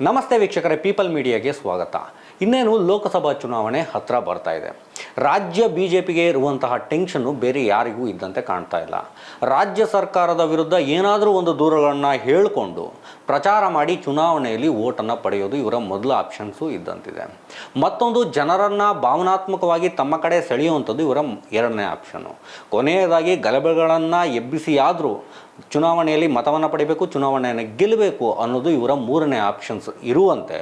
ನಮಸ್ತೆ ವೀಕ್ಷಕರೇ ಪೀಪಲ್ ಮೀಡಿಯಾಗೆ ಸ್ವಾಗತ. ಇನ್ನೇನು ಲೋಕಸಭಾ ಚುನಾವಣೆ ಹತ್ರ ಬರ್ತಾ ಇದೆ. ರಾಜ್ಯ ಬಿ ಜೆ ಪಿಗೆ ಇರುವಂತಹ ಟೆನ್ಷನ್ನು ಬೇರೆ ಯಾರಿಗೂ ಇದ್ದಂತೆ ಕಾಣ್ತಾ ಇಲ್ಲ. ರಾಜ್ಯ ಸರ್ಕಾರದ ವಿರುದ್ಧ ಏನಾದರೂ ಒಂದು ದೂರುಗಳನ್ನು ಹೇಳಿಕೊಂಡು ಪ್ರಚಾರ ಮಾಡಿ ಚುನಾವಣೆಯಲ್ಲಿ ಓಟನ್ನು ಪಡೆಯೋದು ಇವರ ಮೊದಲ ಆಪ್ಷನ್ಸು ಇದ್ದಂತಿದೆ. ಮತ್ತೊಂದು, ಜನರನ್ನು ಭಾವನಾತ್ಮಕವಾಗಿ ತಮ್ಮ ಕಡೆ ಸೆಳೆಯುವಂಥದ್ದು ಇವರ ಎರಡನೇ ಆಪ್ಷನ್ನು. ಕೊನೆಯದಾಗಿ ಗಲಭೆಗಳನ್ನು ಎಬ್ಬಿಸಿಯಾದರೂ ಚುನಾವಣೆಯಲ್ಲಿ ಮತವನ್ನು ಪಡಿಬೇಕು, ಚುನಾವಣೆಯನ್ನು ಗೆಲ್ಲಬೇಕು ಅನ್ನೋದು ಇವರ ಮೂರನೇ ಆಪ್ಷನ್ಸ್ ಇರುವಂತೆ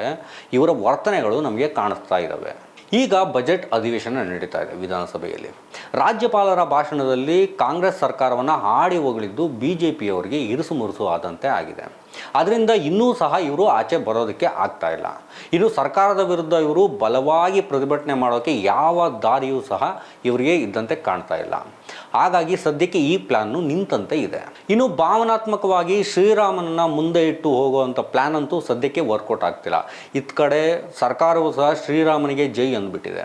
ಇವರ ವರ್ತನೆಗಳು ನಮಗೆ ಕಾಣಿಸ್ತಾ ಇದ್ದಾವೆ ಈಗ ಬಜೆಟ್ ಅಧಿವೇಶನ ನಡೀತಾ ಇದೆ ವಿಧಾನಸಭೆಯಲ್ಲಿ. ರಾಜ್ಯಪಾಲರ ಭಾಷಣದಲ್ಲಿ ಕಾಂಗ್ರೆಸ್ ಸರ್ಕಾರವನ್ನು ಹಾಡಿ ಹೋಗಲಿದ್ದು ಬಿ ಜೆ ಪಿಯವರಿಗೆ ಇರುಸು ಮುರುಸು ಆದಂತೆ ಆಗಿದೆ. ಅದರಿಂದ ಇನ್ನೂ ಸಹ ಇವರು ಆಚೆ ಬರೋದಕ್ಕೆ ಆಗ್ತಾ ಇಲ್ಲ. ಇನ್ನು ಸರ್ಕಾರದ ವಿರುದ್ಧ ಇವರು ಬಲವಾಗಿ ಪ್ರತಿಭಟನೆ ಮಾಡೋಕ್ಕೆ ಯಾವ ದಾರಿಯೂ ಸಹ ಇವರಿಗೆ ಇದ್ದಂತೆ ಕಾಣ್ತಾ ಇಲ್ಲ. ಹಾಗಾಗಿ ಸದ್ಯಕ್ಕೆ ಈ ಪ್ಲಾನ್ ನಿಂತಂತೆ ಇದೆ. ಇನ್ನು ಭಾವನಾತ್ಮಕವಾಗಿ ಶ್ರೀರಾಮನನ್ನ ಮುಂದೆ ಇಟ್ಟು ಹೋಗುವಂಥ ಪ್ಲಾನ್ ಅಂತೂ ಸದ್ಯಕ್ಕೆ ವರ್ಕೌಟ್ ಆಗ್ತಿಲ್ಲ. ಇತ್ ಕಡೆ ಸರ್ಕಾರವು ಸಹ ಶ್ರೀರಾಮನಿಗೆ ಜೈ ಅಂದ್ಬಿಟ್ಟಿದೆ.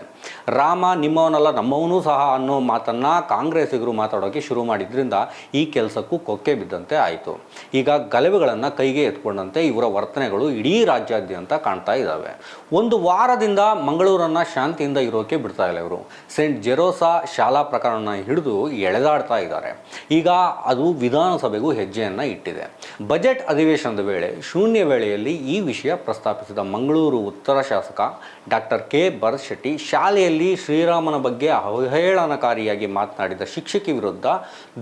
ರಾಮ ನಿಮ್ಮವನಲ್ಲ, ನಮ್ಮವನು ಸಹ ಅನ್ನೋ ಮಾತನ್ನ ಕಾಂಗ್ರೆಸ್ಸಿಗರು ಮಾತಾಡೋಕೆ ಶುರು ಮಾಡಿದ್ರಿಂದ ಈ ಕೆಲಸಕ್ಕೂ ಕೊಕ್ಕೆ ಬಿದ್ದಂತೆ ಆಯಿತು. ಈಗ ಗಲಭೆಗಳನ್ನು ಕೈಗೆ ಎತ್ಕೊಂಡಂತೆ ಇವರ ವರ್ತನೆಗಳು ಇಡೀ ರಾಜ್ಯಾದ್ಯಂತ ಕಾಣ್ತಾ ಇದ್ದಾವೆ ಒಂದು ವಾರದಿಂದ ಮಂಗಳೂರನ್ನ ಶಾಂತಿಯಿಂದ ಇರೋಕೆ ಬಿಡ್ತಾ ಇಲ್ಲ ಇವರು. ಸೇಂಟ್ ಜೆರೋಸಾ ಶಾಲಾ ಪ್ರಕರಣ ಹಿಡಿದು ಎಳೆದಾಡ್ತಾ ಇದ್ದಾರೆ. ಈಗ ಅದು ವಿಧಾನಸಭೆಗೂ ಹೆಜ್ಜೆಯನ್ನು ಇಟ್ಟಿದೆ. ಬಜೆಟ್ ಅಧಿವೇಶನದ ವೇಳೆ, ಶೂನ್ಯ ವೇಳೆಯಲ್ಲಿ ಈ ವಿಷಯ ಪ್ರಸ್ತಾಪಿಸಿದ ಮಂಗಳೂರು ಉತ್ತರ ಶಾಸಕ ಡಾಕ್ಟರ್ ಕೆ. ಶೆಟ್ಟಿ ಶಾಲೆಯಲ್ಲಿ ಶ್ರೀರಾಮನ ಬಗ್ಗೆ ಅವಹೇಳನಕಾರಿಯಾಗಿ ಮಾತನಾಡಿದ ಶಿಕ್ಷಕಿ ವಿರುದ್ಧ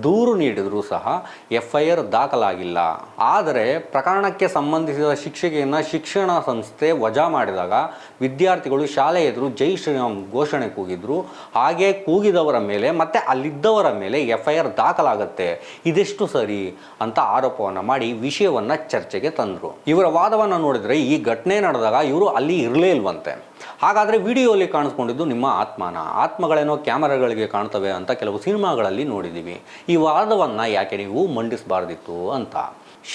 ದೂರು ನೀಡಿದರೂ ಸಹ ಎಫ್ಐಆರ್ ದಾಖಲಾಗಿಲ್ಲ. ಆದರೆ, ಪ್ರಕರಣಕ್ಕೆ ಸಂಬಂಧಿಸಿದ ಶಿಕ್ಷಕಿಯನ್ನು ಶಿಕ್ಷಣ ಸಂಸ್ಥೆ ವಜಾ ಮಾಡಿದಾಗ ವಿದ್ಯಾರ್ಥಿಗಳು ಶಾಲೆ ಎದುರು ಜೈ ಶ್ರೀರಾಮ್ ಘೋಷಣೆ ಕೂಗಿದ್ರು. ಹಾಗೆ ಕೂಗಿದವರ ಮೇಲೆ ಮತ್ತೆ ಅಲ್ಲಿದ್ದವರ ಮೇಲೆ ಎಫ್ಐಆರ್ ದಾಖಲಾಗತ್ತೆ. ಇದೆಷ್ಟು ಸರಿ ಅಂತ ಆರೋಪವನ್ನು ಮಾಡಿ ವಿಷಯವನ್ನು ಚರ್ಚೆಗೆ ತಂದರು. ಇವರ ವಾದವನ್ನು ನೋಡಿದರೆ ಈ ಘಟನೆ ನಡೆದಾಗ ಇವರು ಅಲ್ಲಿ ಇರಲೇ ಇಲ್ವಂತೆ. ಹಾಗಾದರೆ ವಿಡಿಯೋಲಿ ಕಾಣಿಸ್ಕೊಂಡಿದ್ದು ನಿಮ್ಮ ಆತ್ಮನ? ಆತ್ಮಗಳೇನೋ ಕ್ಯಾಮರಾಗಳಿಗೆ ಕಾಣ್ತವೆ ಅಂತ ಕೆಲವು ಸಿನಿಮಾಗಳಲ್ಲಿ ನೋಡಿದ್ದೀವಿ ಈ ವಾದವನ್ನು ಯಾಕೆ ನೀವು ಮಂಡಿಸಬಾರ್ದಿತ್ತು ಅಂತ.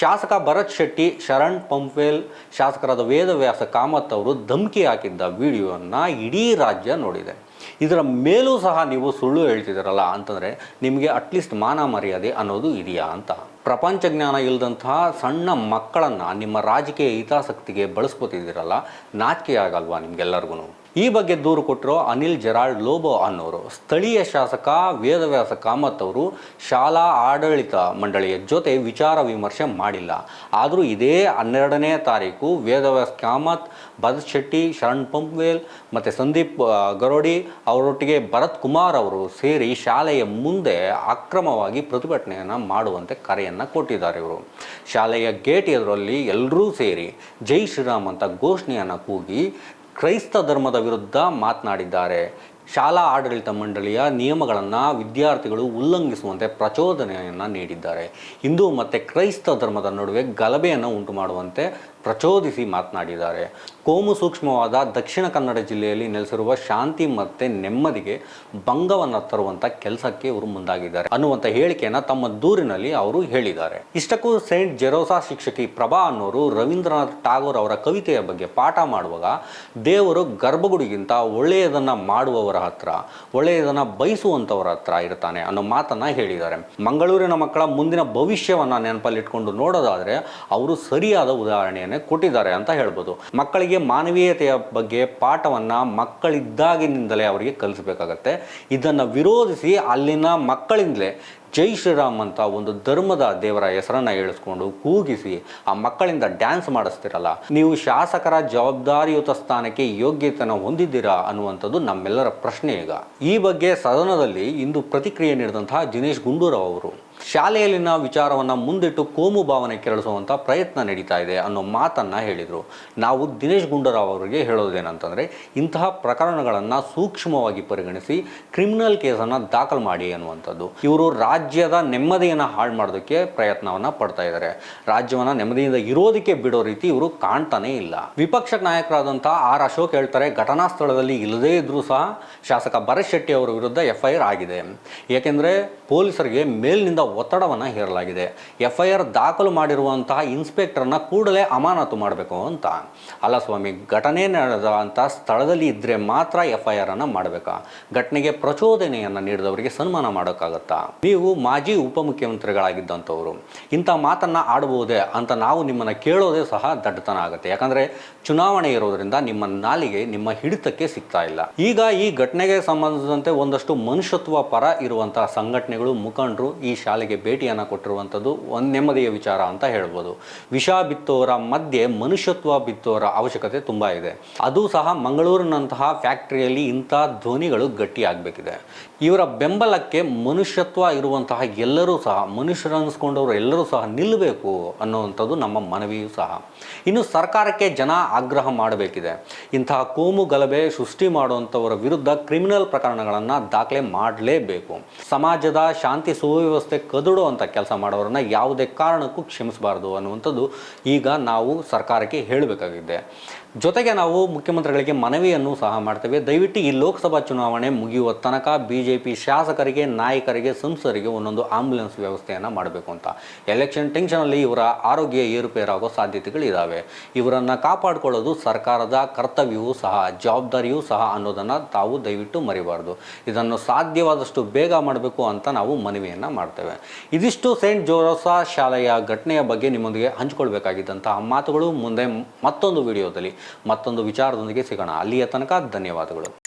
ಶಾಸಕ ಭರತ್ ಶೆಟ್ಟಿ, ಶರಣ್ ಪಂಪ್ವೇಲ್, ಶಾಸಕರಾದ ವೇದವ್ಯಾಸ ಕಾಮತ್ ಅವರು ಧಮಕಿ ಹಾಕಿದ್ದ ವಿಡಿಯೋವನ್ನು ಇಡೀ ರಾಜ್ಯ ನೋಡಿದೆ. ಇದರ ಮೇಲೂ ಸಹ ನೀವು ಸುಳ್ಳು ಹೇಳ್ತಿದ್ದೀರಲ್ಲ ಅಂತಂದರೆ ನಿಮಗೆ ಅಟ್ಲೀಸ್ಟ್ ಮಾನ ಮರ್ಯಾದೆ ಅನ್ನೋದು ಇದೆಯಾ ಅಂತ. ಪ್ರಪಂಚ ಜ್ಞಾನ ಇಲ್ಲದಂತಹ ಸಣ್ಣ ಮಕ್ಕಳನ್ನು ನಿಮ್ಮ ರಾಜಕೀಯ ಹಿತಾಸಕ್ತಿಗೆ ಬಳಸ್ಕೊತಿದ್ದೀರಲ್ಲ, ನಾಚಿಕೆ ಆಗಲ್ವಾ ನಿಮ್ಗೆಲ್ಲರಿಗೂ ಈ ಬಗ್ಗೆ ದೂರು ಕೊಟ್ಟಿರೋ ಅನಿಲ್ ಜೆರಾಲ್ಡ್ ಲೋಬೋ ಅನ್ನೋರು. ಸ್ಥಳೀಯ ಶಾಸಕ ವೇದವ್ಯಾಸ ಕಾಮತ್ ಅವರು ಶಾಲಾ ಆಡಳಿತ ಮಂಡಳಿಯ ಜೊತೆ ವಿಚಾರ ವಿಮರ್ಶೆ ಮಾಡಿಲ್ಲ. ಆದರೂ ಇದೇ ಹನ್ನೆರಡನೇ ತಾರೀಕು ವೇದವ್ಯಾಸ ಕಾಮತ್ ಭರತ್ ಶೆಟ್ಟಿ, ಶರಣ್ ಪಂಪ್ವೇಲ್ ಮತ್ತು ಸಂದೀಪ್ ಗರೋಡಿ ಅವರೊಟ್ಟಿಗೆ ಭರತ್ ಕುಮಾರ್ ಅವರು ಸೇರಿ ಶಾಲೆಯ ಮುಂದೆ ಅಕ್ರಮವಾಗಿ ಪ್ರತಿಭಟನೆಯನ್ನು ಮಾಡುವಂತೆ ಕರೆಯನ್ನು ಕೊಟ್ಟಿದ್ದಾರೆ ಇವರು. ಶಾಲೆಯ ಗೇಟ್ ಎದುರಲ್ಲಿ ಎಲ್ಲರೂ ಸೇರಿ ಜೈ ಶ್ರೀರಾಮ್ ಅಂತ ಘೋಷಣೆಯನ್ನು ಕೂಗಿ ಕ್ರೈಸ್ತ ಧರ್ಮದ ವಿರುದ್ಧ ಮಾತನಾಡಿದ್ದಾರೆ. ಶಾಲಾ ಆಡಳಿತ ಮಂಡಳಿಯ ನಿಯಮಗಳನ್ನು ವಿದ್ಯಾರ್ಥಿಗಳು ಉಲ್ಲಂಘಿಸುವಂತೆ ಪ್ರಚೋದನೆಯನ್ನು ನೀಡಿದ್ದಾರೆ. ಹಿಂದೂ ಮತ್ತು ಕ್ರೈಸ್ತ ಧರ್ಮದ ನಡುವೆ ಗಲಭೆಯನ್ನು ಉಂಟು ಮಾಡುವಂತೆ ಪ್ರಚೋದಿಸಿ ಮಾತನಾಡಿದ್ದಾರೆ. ಕೋಮು ಸೂಕ್ಷ್ಮವಾದ ದಕ್ಷಿಣ ಕನ್ನಡ ಜಿಲ್ಲೆಯಲ್ಲಿ ನೆಲೆಸಿರುವ ಶಾಂತಿ ಮತ್ತು ನೆಮ್ಮದಿಗೆ ಭಂಗವನ್ನು ತರುವಂಥ ಕೆಲಸಕ್ಕೆ ಇವರು ಮುಂದಾಗಿದ್ದಾರೆ. ಅನ್ನುವಂಥ ಹೇಳಿಕೆಯನ್ನು ತಮ್ಮ ದೂರಿನಲ್ಲಿ ಅವರು ಹೇಳಿದ್ದಾರೆ. ಇಷ್ಟಕ್ಕೂ ಸೇಂಟ್ ಜೆರೋಸಾ ಶಿಕ್ಷಕಿ ಪ್ರಭಾ ಅನ್ನೋರು ರವೀಂದ್ರನಾಥ್ ಟಾಗೋರ್ ಅವರ ಕವಿತೆಯ ಬಗ್ಗೆ ಪಾಠ ಮಾಡುವಾಗ ದೇವರು ಗರ್ಭಗುಡಿಗಿಂತ ಒಳ್ಳೆಯದನ್ನು ಮಾಡುವವರ ಹತ್ರ, ಒಳ್ಳೆಯದನ್ನು ಬಯಸುವಂಥವರ ಹತ್ರ ಇರ್ತಾನೆ ಅನ್ನೋ ಮಾತನ್ನು ಹೇಳಿದ್ದಾರೆ. ಮಂಗಳೂರಿನ ಮಕ್ಕಳ ಮುಂದಿನ ಭವಿಷ್ಯವನ್ನು ನೆನಪಲ್ಲಿಟ್ಕೊಂಡು ನೋಡೋದಾದರೆ ಅವರು ಸರಿಯಾದ ಉದಾಹರಣೆಯನ್ನೇ ಕೊಟ್ಟಿದ್ದಾರೆ ಅಂತ ಹೇಳ್ಬೋದು. ಮಕ್ಕಳಿಗೆ ಮಾನವೀಯತೆಯ ಬಗ್ಗೆ ಪಾಠವನ್ನು ಮಕ್ಕಳಿದ್ದಾಗಿನಿಂದಲೇ ಅವರಿಗೆ ಕಲಿಸಬೇಕಾಗತ್ತೆ. ಇದನ್ನು ವಿರೋಧಿಸಿ ಅಲ್ಲಿನ ಮಕ್ಕಳಿಂದಲೇ ಜೈ ಶ್ರೀರಾಮ್ ಅಂತ ಒಂದು ಧರ್ಮದ ದೇವರ ಹೆಸರನ್ನು ಹೇಳಿಸ್ಕೊಂಡು ಕೂಗಿಸಿ ಆ ಮಕ್ಕಳಿಂದ ಡ್ಯಾನ್ಸ್ ಮಾಡಿಸ್ತಿರಲ್ಲ, ನೀವು ಶಾಸಕರ ಜವಾಬ್ದಾರಿಯುತ ಸ್ಥಾನಕ್ಕೆ ಯೋಗ್ಯತನ ಹೊಂದಿದ್ದೀರಾ ಅನ್ನುವಂಥದ್ದು ನಮ್ಮೆಲ್ಲರ ಪ್ರಶ್ನೆ ಈಗ. ಈ ಬಗ್ಗೆ ಸದನದಲ್ಲಿ ಇಂದು ಪ್ರತಿಕ್ರಿಯೆ ನೀಡಿದಂತಹ ದಿನೇಶ್ ಗುಂಡೂರಾವ್ ಅವರು. ಶಾಲೆಯಲ್ಲಿನ ವಿಚಾರವನ್ನು ಮುಂದಿಟ್ಟು ಕೋಮು ಭಾವನೆ ಕೆರಳಿಸುವಂಥ ಪ್ರಯತ್ನ ನಡೀತಾ ಇದೆ ಅನ್ನೋ ಮಾತನ್ನು ಹೇಳಿದರು. ನಾವು ದಿನೇಶ್ ಗುಂಡೂರಾವ್ ಅವರಿಗೆ ಹೇಳೋದೇನಂತಂದರೆ, ಇಂತಹ ಪ್ರಕರಣಗಳನ್ನು ಸೂಕ್ಷ್ಮವಾಗಿ ಪರಿಗಣಿಸಿ ಕ್ರಿಮಿನಲ್ ಕೇಸನ್ನು ದಾಖಲು ಮಾಡಿ ಅನ್ನುವಂಥದ್ದು. ಇವರು ರಾಜ್ಯದ ನೆಮ್ಮದಿಯನ್ನು ಹಾಳು ಮಾಡೋದಕ್ಕೆ ಪ್ರಯತ್ನವನ್ನು ಪಡ್ತಾ ಇದ್ದಾರೆ ರಾಜ್ಯವನ್ನು ನೆಮ್ಮದಿಯಿಂದ ಇರೋದಕ್ಕೆ ಬಿಡೋ ರೀತಿ ಇವರು ಕಾಣ್ತಾನೇ ಇಲ್ಲ. ವಿಪಕ್ಷ ನಾಯಕರಾದಂಥ ಆರ್ ಅಶೋಕ್ ಹೇಳ್ತಾರೆ, ಘಟನಾ ಸ್ಥಳದಲ್ಲಿ ಇಲ್ಲದೇ ಇದ್ದರೂ ಸಹ ಶಾಸಕ ಭರತ್ ಶೆಟ್ಟಿ ಅವರ ವಿರುದ್ಧ ಎಫ್ ಐ ಆರ್ ಆಗಿದೆ. ಏಕೆಂದರೆ ಪೊಲೀಸರಿಗೆ ಮೇಲಿನಿಂದ ಒತ್ತಡವನ್ನು ಹೇರಲಾಗಿದೆ. ಎಫ್ ಐ ಆರ್ ದಾಖಲು ಮಾಡಿರುವಂತಹ ಇನ್ಸ್ಪೆಕ್ಟರ್ನ ಕೂಡಲೇ ಅಮಾನತು ಮಾಡಬೇಕು ಅಂತ. ಅಲ್ಲ ಸ್ವಾಮಿ, ಘಟನೆ ನಡೆದಂಥ ಸ್ಥಳದಲ್ಲಿ ಇದ್ದರೆ ಮಾತ್ರ ಎಫ್ ಐ ಆರನ್ನು ಮಾಡಬೇಕಾ? ಘಟನೆಗೆ ಪ್ರಚೋದನೆಯನ್ನು ನೀಡಿದವರಿಗೆ ಸನ್ಮಾನ ಮಾಡೋಕ್ಕಾಗತ್ತಾ? ನೀವು ಮಾಜಿ ಉಪಮುಖ್ಯಮಂತ್ರಿಗಳಾಗಿದ್ದಂಥವರು, ಇಂಥ ಮಾತನ್ನು ಆಡಬಹುದೇ ಅಂತ ನಾವು ನಿಮ್ಮನ್ನು ಕೇಳೋದೇ ಸಹ ದಡ್ಡತನ ಆಗುತ್ತೆ. ಯಾಕಂದರೆ ಚುನಾವಣೆ ಇರೋದರಿಂದ ನಿಮ್ಮ ನಾಲಿಗೆ, ನಿಮ್ಮ ಹಿಡಿತಕ್ಕೆ ಸಿಗ್ತಾ ಇಲ್ಲ. ಈಗ ಈ ಘಟನೆಗೆ ಸಂಬಂಧಿಸಿದಂತೆ ಒಂದಷ್ಟು ಮನುಷ್ಯತ್ವ ಪರ ಇರುವಂತಹ ಸಂಘಟನೆಗಳು ಮುಖಂಡರು, ಈ ಶಾಲೆಗೆ ಭೇಟಿಯನ್ನು ಕೊಟ್ಟಿರುವಂಥದ್ದು ಒಂದು ನೆಮ್ಮದಿಯ ವಿಚಾರ ಅಂತ ಹೇಳ್ಬೋದು. ವಿಷ ಬಿತ್ತೋರ ಮಧ್ಯೆ ಮನುಷ್ಯತ್ವ ಬಿತ್ತೋರ ಅವಶ್ಯಕತೆ ತುಂಬ ಇದೆ. ಅದು ಸಹ ಮಂಗಳೂರಿನಂತಹ ಫ್ಯಾಕ್ಟರಿಯಲ್ಲಿ ಇಂಥ ಧ್ವನಿಗಳು ಗಟ್ಟಿಯಾಗಬೇಕಿದೆ ಇವರ ಬೆಂಬಲಕ್ಕೆ ಮನುಷ್ಯತ್ವ ಇರುವಂತಹ ಎಲ್ಲರೂ ಸಹ ಮನುಷ್ಯರನ್ನಿಸ್ಕೊಂಡವರು ಎಲ್ಲರೂ ಸಹ ನಿಲ್ಲಬೇಕು ಅನ್ನುವಂಥದ್ದು ನಮ್ಮ ಮನವಿಯೂ ಸಹ. ಇನ್ನು ಸರ್ಕಾರಕ್ಕೆ ಜನ ಆಗ್ರಹ ಮಾಡಬೇಕಿದೆ. ಇಂತಹ ಕೋಮು ಗಲಭೆ ಸೃಷ್ಟಿ ಮಾಡುವಂಥವರ ವಿರುದ್ಧ ಕ್ರಿಮಿನಲ್ ಪ್ರಕರಣಗಳನ್ನು ದಾಖಲೆ ಮಾಡಲೇಬೇಕು. ಸಮಾಜದ ಶಾಂತಿ ಸುವ್ಯವಸ್ಥೆ ಕದಡುವಂಥ ಕೆಲಸ ಮಾಡೋರನ್ನ ಯಾವುದೇ ಕಾರಣಕ್ಕೂ ಕ್ಷಮಿಸಬಾರ್ದು ಅನ್ನುವಂಥದ್ದು ಈಗ ನಾವು ಸರ್ಕಾರಕ್ಕೆ ಹೇಳಬೇಕಾಗಿದೆ. ಜೊತೆಗೆ ನಾವು ಮುಖ್ಯಮಂತ್ರಿಗಳಿಗೆ ಮನವಿಯನ್ನು ಸಹ ಮಾಡ್ತೇವೆ. ದಯವಿಟ್ಟು ಈ ಲೋಕಸಭಾ ಚುನಾವಣೆ ಮುಗಿಯುವ ತನಕ ಬಿ ಜೆ ಪಿ ಶಾಸಕರಿಗೆ, ನಾಯಕರಿಗೆ, ಸಂಸದರಿಗೆ ಒಂದೊಂದು ಆಂಬ್ಯುಲೆನ್ಸ್ ವ್ಯವಸ್ಥೆಯನ್ನು ಮಾಡಬೇಕು ಅಂತ. ಎಲೆಕ್ಷನ್ ಟೆನ್ಷನಲ್ಲಿ ಇವರ ಆರೋಗ್ಯ ಏರುಪೇರಾಗೋ ಸಾಧ್ಯತೆಗಳಿದ್ದಾವೆ ಇವರನ್ನು ಕಾಪಾಡಿಕೊಳ್ಳೋದು ಸರ್ಕಾರದ ಕರ್ತವ್ಯವೂ ಸಹ, ಜವಾಬ್ದಾರಿಯೂ ಸಹ ಅನ್ನೋದನ್ನು ತಾವು ದಯವಿಟ್ಟು ಮರಿಬಾರ್ದು. ಇದನ್ನು ಸಾಧ್ಯವಾದಷ್ಟು ಬೇಗ ಮಾಡಬೇಕು ಅಂತ ನಾವು ಮನವಿಯನ್ನು ಮಾಡ್ತೇವೆ. ಇದಿಷ್ಟು ಸೇಂಟ್ ಜೋರೋಸಾ ಶಾಲೆಯ ಘಟನೆಯ ಬಗ್ಗೆ ನಿಮ್ಮೊಂದಿಗೆ ಹಂಚಿಕೊಳ್ಬೇಕಾಗಿದ್ದಂತಹ ಮಾತುಗಳು. ಮುಂದೆ ಮತ್ತೊಂದು ವಿಡಿಯೋದಲ್ಲಿ ಮತ್ತೊಂದು ವಿಚಾರದೊಂದಿಗೆ ಸಿಗೋಣ. ಅಲ್ಲಿಯ ತನಕ ಧನ್ಯವಾದಗಳು.